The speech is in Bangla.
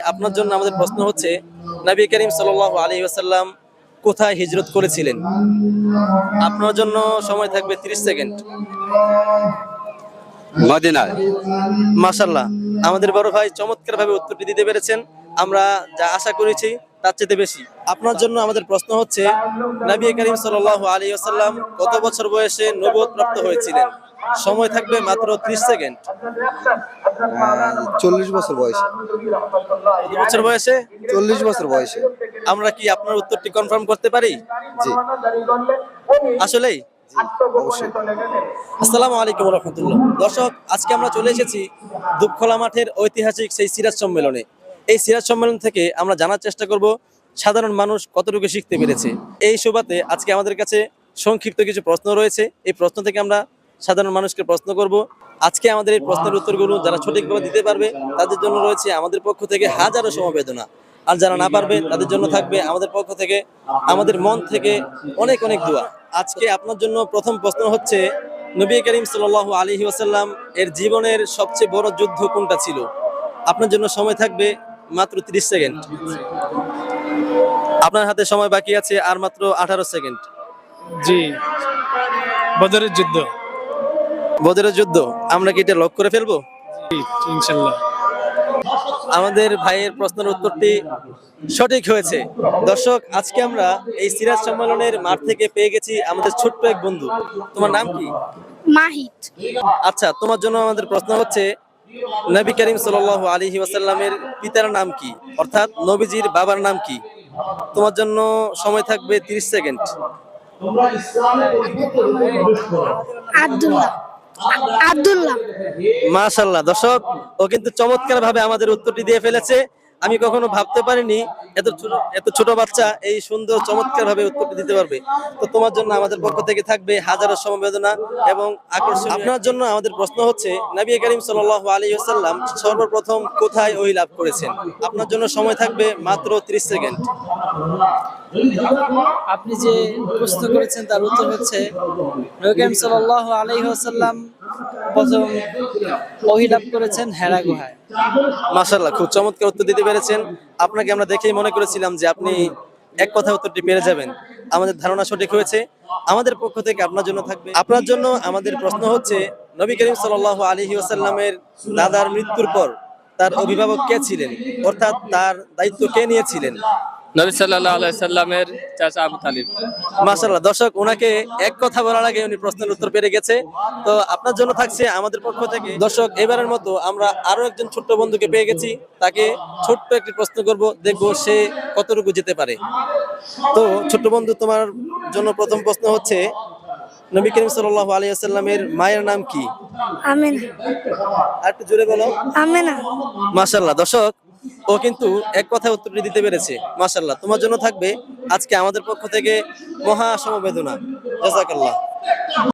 আপনার জন্য আমাদের প্রশ্ন হচ্ছে নবী করিম সাল্লাল্লাহু আলাইহি ওয়াসাল্লাম কোথায় হিজরত করেছিলেন? আপনার জন্য সময় থাকবে 30 সেকেন্ড। মদিনায়। মাশাল্লাহ আমাদের বড় ভাই চমৎকার ভাবে উত্তরটি দিতে পেরেছেন। আমরা যা আশা করেছি তার চেয়ে বেশি। আপনার জন্য আমাদের প্রশ্ন হচ্ছে নবী করিম সাল্লাল্লাহু আলাইহি ওয়াসাল্লাম কত বছর বয়সে নবুয়ত প্রাপ্ত হয়েছিলেন? সময় থাকবে মাত্র 30 সেকেন্ড। চল্লিশ বছর বয়সে। কত বছর বয়সে? চল্লিশ বছর বয়সে। আমরা কি আপনার উত্তরটি কনফার্ম করতে পারি? জি। আসলেই আসসালামু আলাইকুম রহমতুল্লাহ। দর্শক আজকে আমরা চলে এসেছি দুপখোলা মাঠের ঐতিহাসিক সেই সিরাজ সম্মেলনে। এই সিরাজ সম্মেলন থেকে আমরা জানার চেষ্টা করব সাধারণ মানুষ কতটুকু শিখতে পেরেছে। এই সুবাদে আজকে আমাদের কাছে সংক্ষিপ্ত কিছু প্রশ্ন রয়েছে। এই প্রশ্ন থেকে আমরা সাধারণ মানুষকে প্রশ্ন করব, আজকে আমাদের এই প্রশ্নের উত্তরগুলো যারা সঠিকভাবে দিতে পারবে, তাদের জন্য রয়েছে আমাদের পক্ষ থেকে হাজারো সমবেদনা। আর যারা না পারবে, তাদের জন্য থাকবে আমাদের পক্ষ থেকে, আমাদের মন থেকে অনেক অনেক দোয়া। আজকে আপনার জন্য প্রথম প্রশ্ন হচ্ছে, নবী করিম সাল আলী ওয়াসাল্লাম এর জীবনের সবচেয়ে বড় যুদ্ধ কোনটা ছিল? আপনার জন্য সময় থাকবে মাত্র 30 সেকেন্ড। আপনার হাতে সময় বাকি আছে আর মাত্র আঠারো সেকেন্ড। জি, বদরের যুদ্ধ। বদরের যুদ্ধ আমরা কি এটা লক করে ফেলব? ইনশাল্লাহ। আমাদের ভাইয়ের প্রশ্নের উত্তরটি সঠিক হয়েছে। দর্শক আজকে আমরা এই সিরাজ সম্মেলনের মাঠ থেকে পেয়ে গেছি আমাদের ছোট্ট এক বন্ধু। তোমার নাম কি? মাহিত। আচ্ছা তোমার জন্য আমাদের প্রশ্ন হচ্ছে নবী করিম সাল আলী ওয়াসাল্লামের পিতার নাম কি? অর্থাৎ নবীজির বাবার নাম কি? তোমার জন্য সময় থাকবে 30 সেকেন্ড। আব্দুল্লাহ। আব্দুল্লাহ। মাশাল্লাহ দর্শক ও কিন্তু চমৎকার ভাবে আমাদের উত্তরটি দিয়ে ফেলেছে। আমি কখনো ভাবতে পারিনি এত ছোট এত ছোট বাচ্চা এই সুন্দর চমৎকার ভাবে উত্তরটি দিতে পারবে। তো তোমার জন্য আমাদের পক্ষ থেকে থাকবে হাজারো সমবেদনা এবং আকর্ষণ আপনার জন্য আমাদের প্রশ্ন হচ্ছে, নবী করিম সাল আলী সাল্লাম সর্বপ্রথম কোথায় ওই লাভ করেছেন? আপনার জন্য সময় থাকবে মাত্র 30 সেকেন্ড। আপনি যে প্রশ্ন করেছেন তার উত্তর হচ্ছে নবীম সাল্লাহ আলাইসাল্লাম প্রথম অহিলাভ করেছেন হেরা গুহায়। মাশাল্লাহ খুব চমৎকার উত্তর দিতে পেরেছেন। আপনাকে আমরা দেখেই মনে করেছিলাম যে আপনি এক কথা উত্তরটি পেরে যাবেন। আমাদের ধারণা সঠিক হয়েছে। আমাদের পক্ষ থেকে আপনার জন্য থাকবে। আপনার জন্য আমাদের প্রশ্ন হচ্ছে, নবী করিম সাল আলী ওয়াসাল্লামের দাদার মৃত্যুর পর তার অভিভাবক কে ছিলেন? অর্থাৎ তার দায়িত্ব কে নিয়েছিলেন? নবী সাল্লাহ আলাইসাল্লামের চাচা আবু তালিব। মাশাল্লাহ দর্শক ওনাকে এক কথা বলার আগে উনি প্রশ্নের উত্তর পেরে গেছে। তো আপনার জন্য থাকছে আমাদের পক্ষ থেকে দর্শক এবারের মতো আমরা আরও একজন ছোট্ট বন্ধুকে পেয়ে গেছি। তাকে ছোট্ট একটি প্রশ্ন করব দেখব সে কতটুকু যেতে পারে। তো ছোট্ট বন্ধু তোমার জন্য প্রথম প্রশ্ন হচ্ছে নবী করিম সাল্লাহ আলিয়াল্লামের মায়ের নাম কি? আমেনা। আর একটু জোরে বলো। আমেনা। মাশাল্লাহ দর্শক ও কিন্তু এক কথায় উত্তরটি দিতে পেরেছে মাসাল্লাহ তোমার জন্য থাকবে আজকে আমাদের পক্ষ থেকে মহা সমবেদনা। জাজাকাল্লাহ।